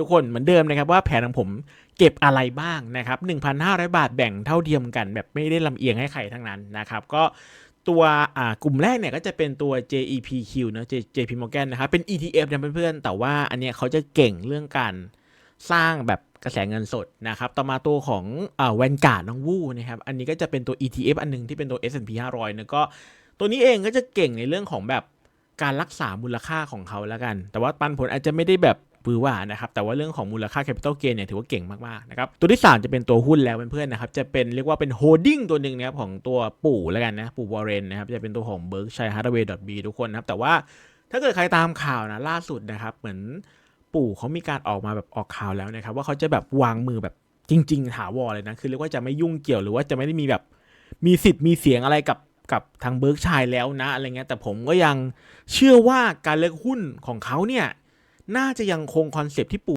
ทุกคนเหมือนเดิมนะครับว่าแผนของผมเก็บอะไรบ้างนะครับ 1,500 บาทแบ่งเท่าเทียมกัน แบบไม่ได้ลำเอียงให้ใครทั้งนั้นนะครับก็ตัวกลุ่มแรกเนี่ยก็จะเป็นตัว JEPQ เนอะ J- JP Morgan นะครับเป็น ETF นะเพื่อนๆ แต่ว่าอันเนี้ยเขาจะเก่งเรื่องการสร้างแบบกระแสเงินสดนะครับ ต่อมาตัวของแวนการ์ดน้องวู้นะครับ อันนี้ก็จะเป็นตัว ETF อันหนึงที่เป็นตัว S&P 500นะก็ตัวนี้เองก็จะเก่งในเรื่องของแบบการรักษามูลค่าของเขาแล้วกัน แต่ว่าปันผลอาจจะไม่ได้แบบ บือหวานะครับแต่ว่าเรื่องของมูลค่า Capital Gain เนี่ยถือว่าเก่งมากๆนะครับตัวที่ 3 จะเป็นตัวหุ้นแล้วเพื่อนๆนะครับจะเป็นเรียกว่าเป็นโฮดดิ้งตัวหนึ่งนะครับของตัวปู่แล้วกันนะปู่วอร์เรนนะครับจะเป็นตัวของ Berkshire Hathaway b ทุกคนนะครับแต่ว่าถ้าเกิดใครตามข่าวนะล่าสุดนะครับเหมือนปู่เขามีการออกมาแบบออกข่าวแล้วนะครับว่าเขาจะแบบวางมือแบบจริง ๆ ถาวรเลยนะคือเรียกว่าจะไม่ยุ่งเกี่ยวหรือว่าจะไม่ได้มีแบบมีสิทธิ์มีเสียงอะไรกับกับทางเบิร์กชัยแล้วนะอะไรเงี้ยแต่ผมก็ยังเชื่อว่าการเลือกหุ้นของเขาเนี่ย น่าจะยังคงคอนเซปต์ที่ปู